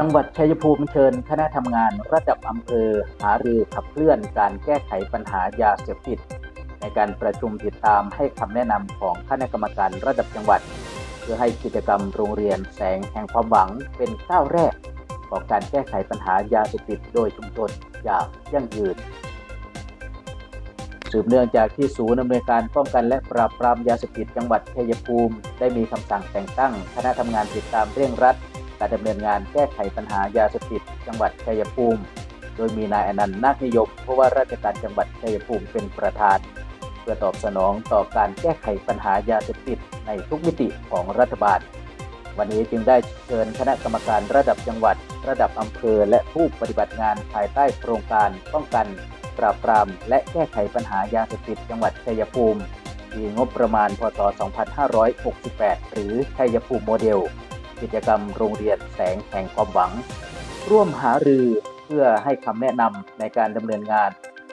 จังหวัดชัยภูมิเชิญคณะทำงานระดับอำเภอหารือขับเคลื่อนการแก้ไขปัญหายาเสพติด ในการประชุมติดตามให้คำแนะนำของคณะกรรมการระดับจังหวัด เพื่อให้กิจกรรมโรงเรียนแสงแห่งความหวังเป็นก้าวแรกของการแก้ไขปัญหายาเสพติดโดยชุมชนอย่างยั่งยืน สืบเนื่องจากที่ศูนย์อำนวยการป้องกันและปราบปรามยาเสพติดจังหวัดชัยภูมิ ได้มีคำสั่งแต่งตั้งคณะทำงานติดตามเร่งรัด การดำเนินงานแก้ไขปัญหายาเสพติดจังหวัดชัยภูมิ โดยมีนายอนันต์นาคนิยมผู้ว่าราชการจังหวัดชัยภูมิเป็นประธาน เพื่อตอบสนองต่อการแก้ไขปัญหายาเสพติดในทุกมิติของรัฐบาล วันนี้จึงได้เชิญคณะกรรมการระดับจังหวัด ระดับอำเภอ และผู้ปฏิบัติงานภายใต้โครงการป้องกัน ปราบปราม และแก้ไขปัญหายาเสพติดจังหวัดชัยภูมิปีงบประมาณพศ 2568 หรือชัยภูมิโมเดล กิจกรรมโรงเรียนแสงแห่งความหวัง ร่วมหารือเพื่อให้คำแนะนำในการดำเนินงาน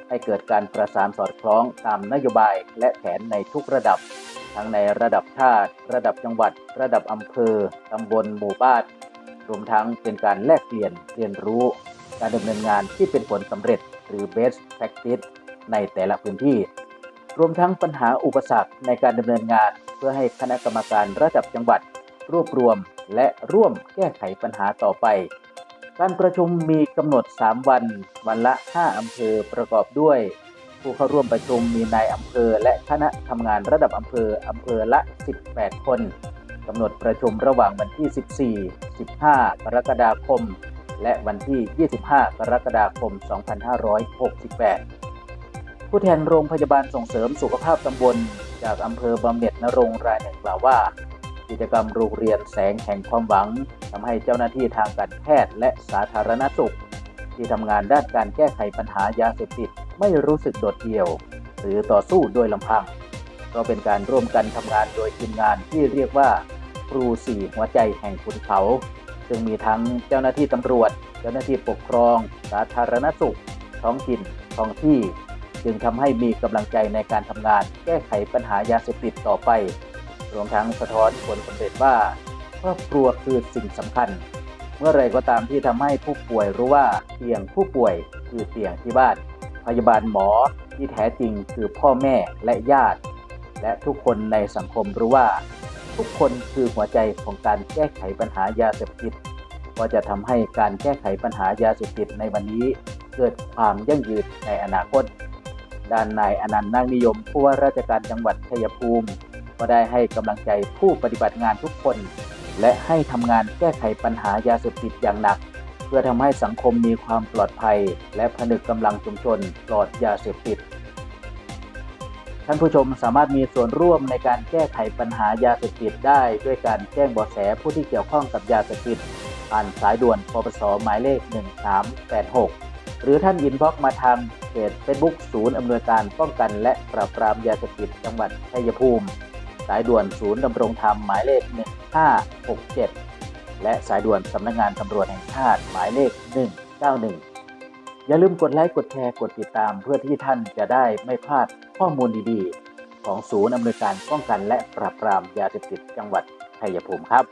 ให้เกิดการประสานสอดคล้องตามนโยบายและแผนในทุกระดับ ทั้งในระดับชาติ ระดับจังหวัด ระดับอำเภอตำบลหมู่บ้านรวมทั้งเป็นการแลกเปลี่ยนเรียนรู้ การดำเนินงานที่เป็นผลสำเร็จหรือ best practice ในแต่ละพื้นที่ รวมทั้งปัญหาอุปสรรคในการดำเนินงาน เพื่อให้คณะกรรมการระดับจังหวัด รวบรวม และร่วมแก้ไขปัญหาต่อไป การประชุมมีกำหนด 3 วัน วันละ 5 อำเภอประกอบด้วย ผู้เข้าร่วมประชุมมีนายอำเภอ และคณะทำงานระดับอำเภออำเภอละ 18 คนกำหนดประชุมระหว่างวันที่ 14 15 กรกฎาคม และวันที่ 25 กรกฎาคม 2568 ผู้แทนโรงพยาบาลส่งเสริมสุขภาพตำบล จากอำเภอบำเหน็จนรงรายหนึ่งกล่าวว่า กิจกรรมโรงเรียนแสงแห่งความหวังทำให้เจ้าหน้าที่ทางการแพทย์และสาธารณสุข ที่ทำงานด้านการแก้ไขปัญหายาเสพติดไม่รู้สึกโดดเดี่ยว หรือต่อสู้โดยลำพังก็เป็นการร่วมกันทำงานโดยทีมงานที่เรียกว่า ครูสี่หัวใจแห่งขุนเขา ซึ่งมีทั้งเจ้าหน้าที่ตำรวจ เจ้าหน้าที่ปกครอง สาธารณสุข ท้องถิ่นท้องที่ จึงทำให้มีกำลังใจในการทำงาน แก้ไขปัญหายาเสพติดต่อไป รวมทั้งสะท้อนผลสำเร็จว่าครอบครัวคือสิ่งสำคัญ เมื่อไรก็ตามที่ทำให้ผู้ป่วยรู้ว่าเตียงผู้ป่วยคือเตียงที่บ้าน พยาบาลหมอที่แท้จริงคือพ่อแม่และญาติ และทุกคนในสังคมรู้ว่า ทุกคนคือหัวใจของการแก้ไขปัญหายาเสพติดก็จะทำให้การแก้ไขปัญหายาเสพติดในวันนี้ เกิดความยั่งยืนในอนาคต ด้านนายอนันต์นาคนิยมผู้ว่าราชการจังหวัดชัยภูมิ ก็ได้ให้กำลังใจผู้ปฏิบัติงานทุกคน และให้ทำงานแก้ไขปัญหายาเสพติดอย่างหนัก เพื่อทำให้สังคมมีความปลอดภัย และผนึกกำลังชุมชนปลอดยาเสพติดท่านผู้ชมสามารถมีส่วนร่วมในการแก้ไขปัญหายาเสพติดได้ด้วยการแจ้งเบาะแสผู้ที่เกี่ยวข้องกับยาเสพติดผ่านสายด่วนปปสหมายเลข 1386 หรือท่านอินบ็อกมาทางเพจ Facebook ศูนย์อำนวยการป้องกันและปราบปรามยาเสพติดจังหวัดชัยภูมิ สายด่วนศูนย์ดำรงธรรมหมายเลข 1567 และสายด่วนสำนักงานตำรวจแห่งชาติหมายเลข 191 อย่าลืมกดไลค์กดแชร์กดติดตามเพื่อที่ท่านจะได้ไม่พลาดข้อมูลดีๆ ของศูนย์อำนวยการป้องกันและปราบปรามยาเสพติดจังหวัดชัยภูมิครับ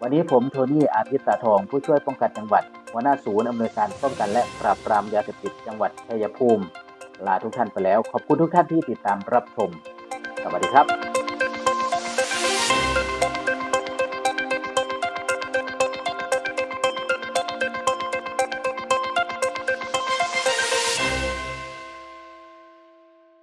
วันนี้ผมโทนี่อาทิตย์ตาทองผู้ช่วยป้องกันจังหวัดหัวหน้าศูนย์อำนวยการป้องกันและปราบปรามยาเสพติดจังหวัดชัยภูมิลาทุกท่านไปแล้ว ขอบคุณทุกท่านที่ติดตามรับชม สวัสดีครับ